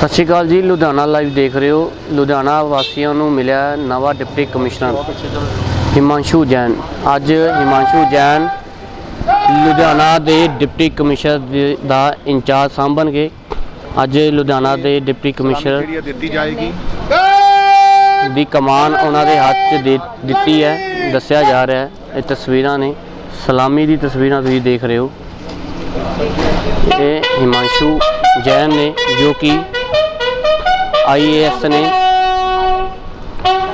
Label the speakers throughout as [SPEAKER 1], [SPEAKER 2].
[SPEAKER 1] ਸਤਿ ਸ਼੍ਰੀ ਅਕਾਲ ਜੀ ਲੁਧਿਆਣਾ ਲਾਈਵ ਦੇਖ ਰਹੇ ਹੋ। ਲੁਧਿਆਣਾ ਵਾਸੀਆਂ ਨੂੰ ਮਿਲਿਆ ਨਵਾਂ ਡਿਪਟੀ ਕਮਿਸ਼ਨਰ ਹਿਮਾਂਸ਼ੂ ਜੈਨ। ਅੱਜ ਹਿਮਾਂਸ਼ੂ ਜੈਨ ਲੁਧਿਆਣਾ ਦੇ ਡਿਪਟੀ ਕਮਿਸ਼ਨਰ ਦੇ- ਇੰਚਾਰਜ ਸਾਂਭਣਗੇ। ਅੱਜ ਲੁਧਿਆਣਾ ਦੇ ਡਿਪਟੀ ਕਮਿਸ਼ਨਰ
[SPEAKER 2] ਦਿੱਤੀ ਜਾਏਗੀ।
[SPEAKER 1] ਦੀ ਕਮਾਨ ਉਹਨਾਂ ਦੇ ਹੱਥ 'ਚ ਦਿੱਤੀ ਹੈ ਦੱਸਿਆ ਜਾ ਰਿਹਾ ਹੈ। ਇਹ ਤਸਵੀਰਾਂ ਨੇ ਸਲਾਮੀ ਦੀ ਤਸਵੀਰਾਂ ਤੁਸੀਂ ਦੇਖ ਰਹੇ ਹੋ। ਇਹ ਹਿਮਾਂਸ਼ੂ ਜੈਨ ਨੇ ਜੋ ਕਿ ਆਈਏਐਸ ਨੇ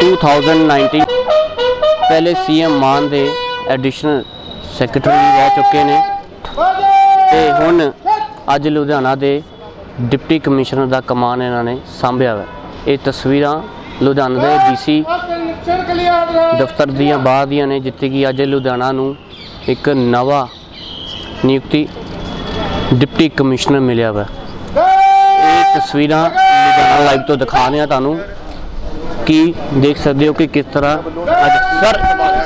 [SPEAKER 1] 2019 ਪਹਿਲੇ ਸੀਐਮ ਮਾਨ ਦੇ ਐਡੀਸ਼ਨਲ ਸੈਕਟਰੀ ਰਹਿ ਚੁੱਕੇ ਨੇ। ਤੇ ਹੁਣ ਅੱਜ ਲੁਧਿਆਣਾ ਦੇ ਡਿਪਟੀ ਕਮਿਸ਼ਨਰ ਦਾ ਕਮਾਨ ਇਹਨਾਂ ਨੇ ਸੰਭਿਆ ਹੈ ਇਹ ਤਸਵੀਰਾਂ ਲੁਧਿਆਣਾ ਦੇ ਡੀਸੀ ਦਫ਼ਤਰ ਦੀਆਂ ਬਾਹਰ ਦੀਆਂ ਨੇ, ਜਿੱਥੇ ਕਿ ਅੱਜ ਲੁਧਿਆਣਾ ਨੂੰ ਇੱਕ ਨਵਾਂ ਨਿਯੁਕਤੀ ਡਿਪਟੀ ਕਮਿਸ਼ਨਰ ਮਿਲਿਆ ਵਾ। ਤਸਵੀਰਾਂ ਲੁਧਿਆਣਾ ਲਾਈਵ ਤੋਂ ਦਿਖਾ ਰਹੇ ਹਾਂ ਤੁਹਾਨੂੰ ਕਿ ਦੇਖ ਸਕਦੇ ਹੋ ਕਿ ਕਿਸ ਤਰ੍ਹਾਂ ਅੱਜ ਸਰ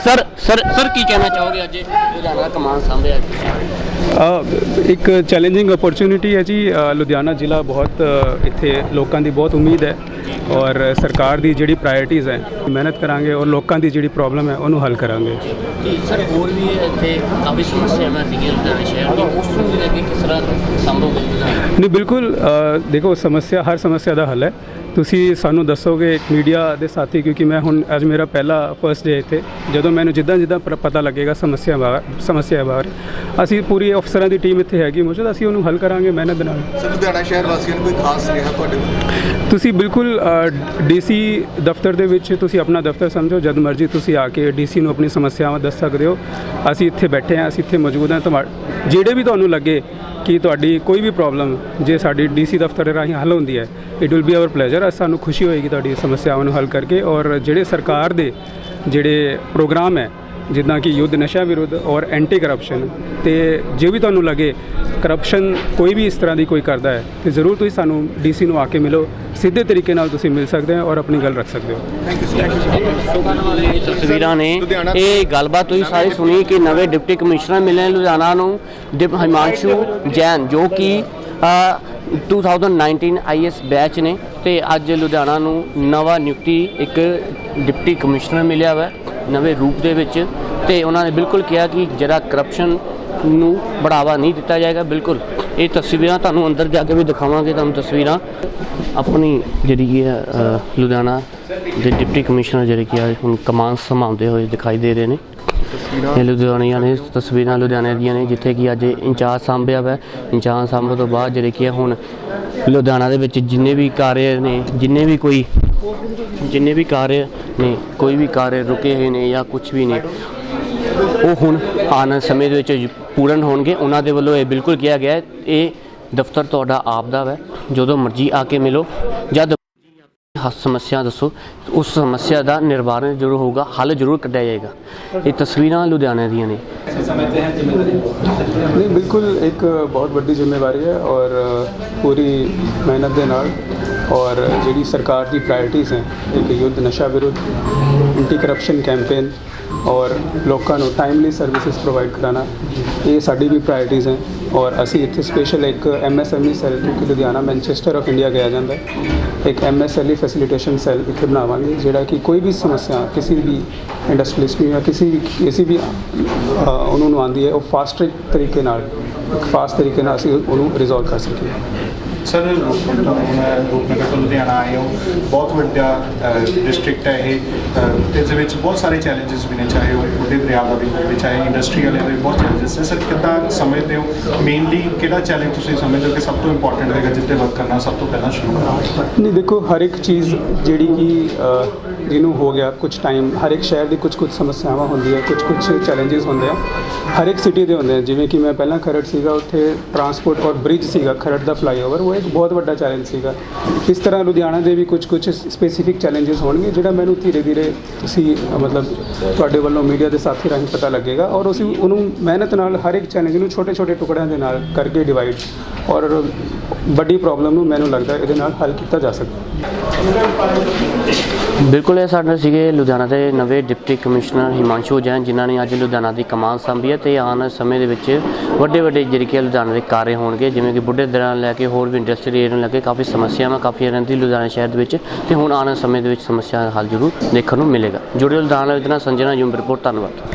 [SPEAKER 1] ਸਰ ਸਰ ਸਰ ਕੀ ਕਹਿਣਾ ਚਾਹੋਗੇ ਅੱਜ ਲੁਧਿਆਣਾ ਕਮਾਨ ਸਾਹਮਣੇ
[SPEAKER 3] ਅੱਜ? ਇੱਕ ਚੈਲੰਜਿੰਗ ਓਪਰਚ्युनिटी ਹੈ ਜੀ ਲੁਧਿਆਣਾ ਜ਼ਿਲ੍ਹਾ ਬਹੁਤ ਇੱਥੇ ਲੋਕਾਂ ਦੀ ਬਹੁਤ ਉਮੀਦ ਹੈ ਔਰ ਸਰਕਾਰ ਦੀ ਜਿਹੜੀ ਪ੍ਰਾਇੋਰਟੀਜ਼ ਹੈ ਮਿਹਨਤ ਕਰਾਂਗੇ ਔਰ ਲੋਕਾਂ ਦੀ ਜਿਹੜੀ ਪ੍ਰੋਬਲਮ ਹੈ ਉਹਨੂੰ ਹੱਲ ਕਰਾਂਗੇ।
[SPEAKER 1] ਜੀ ਸਰ ਹੋਰ ਵੀ ਇੱਥੇ ਕਾਫੀ ਸਮੱਸਿਆਵਾਂ ਸੀਗੀਆਂ ਲੁਧਿਆਣਾ ਸ਼ਹਿਰ ਦੀ ਉਸ ਨੂੰ ਲੈ ਕਿਸ ਤਰ੍ਹਾਂ ਸੰਭਵ ਹੈ
[SPEAKER 3] ਨਹੀਂ ਬਿਲਕੁਲ ਅ, ਦੇਖੋ ਸਮੱਸਿਆ ਹਰ ਸਮੱਸਿਆ ਦਾ ਹੱਲ ਹੈ ਤੁਸੀਂ ਸਾਨੂੰ ਦੱਸੋਗੇ ਮੀਡੀਆ ਦੇ ਸਾਥੀ ਕਿਉਂਕਿ ਮੈਂ ਹੁਣ ਅੱਜ ਮੇਰਾ ਪਹਿਲਾ ਫਰਸਟ ਡੇ ਇੱਥੇ। ਜਦੋਂ ਮੈਨੂੰ ਜਿੱਦਾਂ ਜਿੱਦਾਂ ਪਤਾ ਲੱਗੇਗਾ ਸਮੱਸਿਆ ਬਾਰੇ ਸਮੱਸਿਆ ਬਾਰੇ ਅਸੀਂ ਪੂਰੀ ਅਫਸਰਾਂ ਦੀ ਟੀਮ ਇੱਥੇ ਹੈਗੀ ਮੌਜੂਦ ਅਸੀਂ ਉਹਨੂੰ ਹੱਲ ਕਰਾਂਗੇ ਮਿਹਨਤ ਨਾਲ।
[SPEAKER 2] ਲੁਧਿਆਣਾ ਸ਼ਹਿਰ ਵਾਸੀਆਂ ਨੂੰ ਕੋਈ ਖਾਸ ਸੁਨੇਹਾ ਤੁਹਾਡੇ?
[SPEAKER 3] ਤੁਸੀਂ ਬਿਲਕੁਲ ਡੀਸੀ ਦਫ਼ਤਰ ਦੇ ਵਿੱਚ ਤੁਸੀਂ ਆਪਣਾ ਦਫ਼ਤਰ ਸਮਝੋ ਜਦ ਮਰਜ਼ੀ ਤੁਸੀਂ ਆ ਕੇ ਡੀਸੀ ਨੂੰ ਆਪਣੀ ਸਮੱਸਿਆਵਾਂ ਦੱਸ ਸਕਦੇ ਹੋ। ਅਸੀਂ ਇੱਥੇ ਬੈਠੇ ਹਾਂ ਅਸੀਂ ਇੱਥੇ ਮੌਜੂਦ ਹਾਂ। ਤੁਹਾਡੇ ਜਿਹੜੇ ਵੀ ਤੁਹਾਨੂੰ ਲੱਗੇ ਕਿ ਤੁਹਾਡੀ ਕੋਈ ਵੀ ਪ੍ਰੋਬਲਮ ਜੇ ਸਾਡੀ ਡੀਸੀ ਦਫ਼ਤਰ ਰਾਹੀਂ ਹੱਲ ਹੁੰਦੀ ਹੈ it will be our pleasure ਸਾਨੂੰ ਖੁਸ਼ੀ ਹੋਏਗੀ ਤੁਹਾਡੀ ਸਮੱਸਿਆਵਾਂ ਨੂੰ ਹੱਲ ਕਰਕੇ ਔਰ ਜਿਹੜੇ ਸਰਕਾਰ ਦੇ ਜਿਹੜੇ ਪ੍ਰੋਗਰਾਮ ਹੈ ਜਿੱਦਾਂ ਕਿ ਯੁੱਧ ਨਸ਼ਾ ਵਿਰੁੱਧ ਔਰ ਐਂਟੀ ਕਰਪਸ਼ਨ ਤੇ ਜੇ ਵੀ ਤੁਹਾਨੂੰ ਲੱਗੇ ਕਰਪਸ਼ਨ ਕੋਈ ਵੀ ਇਸ ਤਰ੍ਹਾਂ ਦੀ ਕੋਈ ਕਰਦਾ ਹੈ ਤੇ ਜ਼ਰੂਰ ਤੁਸੀਂ ਸਾਨੂੰ ਡੀਸੀ ਨੂੰ ਆ ਕੇ ਮਿਲੋ ਸਿੱਧੇ ਤਰੀਕੇ ਨਾਲ ਤੁਸੀਂ ਮਿਲ ਸਕਦੇ ਹੋ ਔਰ ਆਪਣੀ ਗੱਲ ਰੱਖ ਸਕਦੇ ਹੋ।
[SPEAKER 1] ਇਹ ਤਸਵੀਰਾਂ ਨੇ ਇਹ ਗੱਲਬਾਤ ਤੁਸੀਂ ਸਾਰੀ ਸੁਣੀ ਕਿ ਨਵੇਂ ਡਿਪਟੀ ਕਮਿਸ਼ਨਰ ਮਿਲੇ ਲੁਧਿਆਣਾ ਨੂੰ ਡਿਪ ਹਿਮਾਂਸ਼ੂ ਜੈਨ ਜੋ ਕਿ ਅ, 2019 ਆਈਐਸ ਬੈਚ ਨੇ। ਤੇ ਅੱਜ ਲੁਧਿਆਣਾ ਨੂੰ ਨਵਾਂ ਨਿਯੁਕਤੀ ਇੱਕ ਡਿਪਟੀ ਕਮਿਸ਼ਨਰ ਮਿਲਿਆ ਵਾ, ਨਵੇਂ ਰੂਪ ਦੇ ਵਿੱਚ। ਤੇ ਉਹਨਾਂ ਨੇ ਬਿਲਕੁਲ ਕਿਹਾ ਕਿ ਜਿਹੜਾ ਕਰਪਸ਼ਨ ਨੂੰ ਬੜਾਵਾ ਨਹੀਂ ਦਿੱਤਾ ਜਾਏਗਾ, ਬਿਲਕੁਲ। ਇਹ ਤਸਵੀਰਾਂ ਤੁਹਾਨੂੰ ਅੰਦਰ ਜਾ ਕੇ ਵੀ ਦਿਖਾਵਾਂਗੇ, ਤੁਹਾਨੂੰ ਤਸਵੀਰਾਂ। ਆਪਣੀ ਜਿਹੜੀ ਹੈ ਲੁਧਿਆਣਾ ਦੇ ਡਿਪਟੀ ਕਮਿਸ਼ਨਰ ਜਿਹੜੇ ਕਿ ਹੁਣ ਕਮਾਨ ਸੰਭਾਲਦੇ ਹੋਏ ਦਿਖਾਈ ਦੇ ਰਹੇ ਨੇ। ਇਹ ਲੁਧਿਆਣੀਆਂ ਨੇ ਤਸਵੀਰਾਂ ਲੁਧਿਆਣੇ ਦੀਆਂ ਨੇ ਜਿੱਥੇ ਕਿ ਅੱਜ ਇੰਚਾਰਜ ਸਾਂਭਿਆ ਵਾ। ਇੰਚਾਰਜ ਸਾਂਭਣ ਤੋਂ ਬਾਅਦ ਜਿਹੜੇ ਕਿ ਹੁਣ ਲੁਧਿਆਣਾ ਦੇ ਵਿੱਚ ਜਿੰਨੇ ਵੀ ਕਾਰਜ ਨੇ ਜਿੰਨੇ ਵੀ ਕੋਈ ਜਿੰਨੇ ਵੀ ਕਾਰਜ ਨੇ ਕੋਈ ਵੀ ਕਾਰਜ ਰੁਕੇ ਹੋਏ ਨੇ ਜਾਂ ਕੁਝ ਵੀ ਨੇ ਉਹ ਹੁਣ ਆਉਣ ਸਮੇਂ ਦੇ ਵਿੱਚ ਪੂਰਨ ਹੋਣਗੇ। ਉਹਨਾਂ ਦੇ ਵੱਲੋਂ ਇਹ ਬਿਲਕੁਲ ਕਿਹਾ ਗਿਆ ਹੈ, ਇਹ ਦਫ਼ਤਰ ਤੁਹਾਡਾ ਆਪ ਦਾ ਹੈ ਜਦੋਂ ਮਰਜ਼ੀ ਆ ਕੇ ਮਿਲੋ। ਜਦ ਸਮੱਸਿਆ ਦੱਸੋ ਉਸ ਸਮੱਸਿਆ ਦਾ ਨਿਵਾਰਨ ਜ਼ਰੂਰ ਹੋਊਗਾ ਹੱਲ ਜ਼ਰੂਰ ਕੱਢਿਆ ਜਾਏਗਾ। ਇਹ ਤਸਵੀਰਾਂ ਲੁਧਿਆਣੇ ਦੀਆਂ ਨੇ।
[SPEAKER 3] ਨਹੀਂ ਬਿਲਕੁਲ ਇੱਕ ਬਹੁਤ ਵੱਡੀ ਜ਼ਿੰਮੇਵਾਰੀ ਹੈ ਔਰ ਪੂਰੀ ਮਿਹਨਤ ਦੇ ਨਾਲ ਔਰ ਜਿਹੜੀ ਸਰਕਾਰ ਦੀ ਪ੍ਰਾਇੋਰਟੀਜ਼ ਹੈ ਇੱਕ ਯੁੱਧ ਨਸ਼ਾ ਵਿਰੁੱਧ ਐਂਟੀ ਕਰਪਸ਼ਨ ਕੈਂਪੇਨ ਔਰ ਲੋਕਾਂ ਨੂੰ ਟਾਈਮਲੀ ਸਰਵਿਸਿਜ਼ ਪ੍ਰੋਵਾਈਡ ਕਰਾਉਣਾ ਇਹ ਸਾਡੀ ਵੀ ਪ੍ਰਾਇੋਰਟੀਜ਼ ਹੈ। ਔਰ ਅਸੀਂ ਇੱਥੇ ਸਪੈਸ਼ਲ ਇੱਕ ਐਮਐਸਐਮਈ ਸੈੱਲ ਕਿਉਂਕਿ ਲੁਧਿਆਣਾ ਮੈਨਚੈਸਟਰ ਆਫ ਇੰਡੀਆ ਕਿਹਾ ਜਾਂਦਾ ਹੈ। ਇੱਕ ਐਮਐਸਐਲਈ ਫੈਸਿਲਿਟੇਸ਼ਨ ਸੈੱਲ ਇੱਥੇ ਬਣਾਵਾਂਗੇ ਜਿਹੜਾ ਕਿ ਕੋਈ ਵੀ ਸਮੱਸਿਆ ਕਿਸੇ ਵੀ ਇੰਡਸਟਰੀਲਿਸਟ ਨੂੰ ਜਾਂ ਕਿਸੇ ਵੀ ਕਿਸੇ ਵੀ ਅ, ਉਹਨੂੰ ਨੂੰ ਆਉਂਦੀ ਹੈ ਉਹ ਫਾਸਟ ਤਰੀਕੇ ਨਾਲ ਫਾਸਟ ਤਰੀਕੇ ਨਾਲ ਅਸੀਂ ਉਹਨੂੰ ਰਿਜ਼ੋਲਵ ਕਰ ਸਕੀਏ।
[SPEAKER 4] ਸਰ, ਰੂਪਨਗਰ ਤੋਂ ਹੁਣ ਰੂਪਨਗਰ ਤੋਂ ਲੁਧਿਆਣਾ ਆਏ ਹੋ। ਬਹੁਤ ਵੱਡਾ ਡਿਸਟ੍ਰਿਕਟ ਹੈ ਇਹ। ਤੇ ਇਸ ਦੇ ਵਿੱਚ ਬਹੁਤ ਸਾਰੇ ਚੈਲੰਜਸ ਵੀ ਨੇ, ਚਾਹੇ ਉਹ ਉਹਦੇ ਦਰਿਆ ਦਾ ਵੀ ਹੋਵੇ, ਚਾਹੇ ਇੰਡਸਟਰੀ ਵਾਲੇ ਦੇ ਬਹੁਤ ਚੈਲੰਜਸ ਨੇ। ਸਰ, ਕਿੱਦਾਂ ਸਮਝਦੇ ਹੋ? ਮੇਨਲੀ ਕਿਹੜਾ ਚੈਲੰਜ ਤੁਸੀਂ ਸਮਝਦੇ ਹੋ ਕਿ ਸਭ ਤੋਂ ਇੰਪੋਰਟੈਂਟ ਹੈਗਾ ਜਿੱਤੇ ਵਰਕ ਕਰਨਾ, ਸਭ ਤੋਂ ਪਹਿਲਾਂ ਸ਼ੁਰੂ ਕਰਨਾ?
[SPEAKER 3] ਨਹੀਂ, ਦੇਖੋ, ਹਰ ਇੱਕ ਚੀਜ਼ ਜਿਹੜੀ ਕਿ ਜਿਹਨੂੰ ਹੋ ਗਿਆ ਕੁਝ ਟਾਈਮ ਹਰ ਇੱਕ ਸ਼ਹਿਰ ਦੀ ਕੁਝ ਕੁਝ ਸਮੱਸਿਆਵਾਂ ਹੁੰਦੀਆਂ ਕੁਝ ਕੁਝ ਚੈਲੰਜਸ ਹੁੰਦੇ ਆ। ਹਰ ਇੱਕ ਸਿਟੀ ਦੇ ਹੁੰਦੇ ਆ, ਜਿਵੇਂ ਕਿ ਮੈਂ ਪਹਿਲਾਂ ਖਰੜ ਸੀਗਾ, ਉੱਥੇ ਟਰਾਂਸਪੋਰਟ ਔਰ ਬ੍ਰਿਜ ਸੀਗਾ, ਖਰੜ ਦਾ ਫਲਾਈਓਵਰ ਉਹ ਇੱਕ ਬਹੁਤ ਵੱਡਾ ਚੈਲੰਜ ਸੀਗਾ। ਇਸ ਤਰ੍ਹਾਂ ਲੁਧਿਆਣਾ ਦੇ ਵੀ ਕੁਝ ਕੁਝ ਸਪੈਸੀਫਿਕ ਚੈਲੰਜਸ ਹੋਣਗੇ, ਜਿਹੜਾ ਮੈਨੂੰ ਧੀਰੇ ਧੀਰੇ ਤੁਸੀਂ, ਮਤਲਬ ਤੁਹਾਡੇ ਵੱਲੋਂ ਮੀਡੀਆ ਦੇ ਸਾਥੀ ਰਾਹੀਂ ਪਤਾ ਲੱਗੇਗਾ। ਔਰ ਉਸ ਉਹਨੂੰ ਮਿਹਨਤ ਨਾਲ ਹਰ ਇੱਕ ਚੈਲੰਜ ਨੂੰ ਛੋਟੇ ਛੋਟੇ ਟੁਕੜਿਆਂ ਦੇ ਨਾਲ ਕਰਕੇ ਡਿਵਾਈਡ ਔਰ ਵੱਡੀ ਪ੍ਰੋਬਲਮ ਨੂੰ ਮੈਨੂੰ ਲੱਗਦਾ ਇਹਦੇ ਨਾਲ ਹੱਲ ਕੀਤਾ ਜਾ ਸਕਦਾ।
[SPEAKER 1] ਬਿਲਕੁਲ, ਇਹ ਸਾਡੇ ਨਾਲ ਸੀਗੇ ਲੁਧਿਆਣਾ ਦੇ ਨਵੇਂ ਡਿਪਟੀ ਕਮਿਸ਼ਨਰ ਹਿਮਾਂਸ਼ੂ ਜੈਨ, ਜਿਨ੍ਹਾਂ ਨੇ ਅੱਜ ਲੁਧਿਆਣਾ ਦੀ ਕਮਾਨ ਸੰਭੀ ਹੈ ਤੇ ਆਉਣ ਵਾਲੇ ਸਮੇਂ ਦੇ ਵਿੱਚ ਵੱਡੇ ਵੱਡੇ ਜਿਹੜੀ ਕਿ ਲੁਧਿਆਣਾ ਦੇ ਕਾਰੇ ਹੋਣਗੇ, ਜਿਵੇਂ ਕਿ ਬੁੱਢੇ ਦਰਾਂ ਲੈ ਕੇ ਹੋਰ ਵੀ ਇੰਡਸਟਰੀ ਏਰੀਆ ਨੂੰ ਲੈ ਕੇ ਕਾਫੀ ਸਮੱਸਿਆਵਾਂ ਕਾਫੀ ਰਹਿੰਦੀ ਲੁਧਿਆਣਾ ਸ਼ਹਿਰ ਦੇ ਵਿੱਚ ਤੇ ਹੁਣ ਆਉਣ ਵਾਲੇ ਸਮੇਂ ਦੇ ਵਿੱਚ ਸਮੱਸਿਆ ਦਾ ਹੱਲ ਜ਼ਰੂਰ ਦੇਖਣ ਨੂੰ ਮਿਲੇਗਾ। ਜੁੜੇ ਲੁਧਿਆਣਾ ਵਿੱਚ ਸੰਜਨਾ ਯੂਮ ਰਿਪੋਰਟ ਧੰਨਵਾਦ।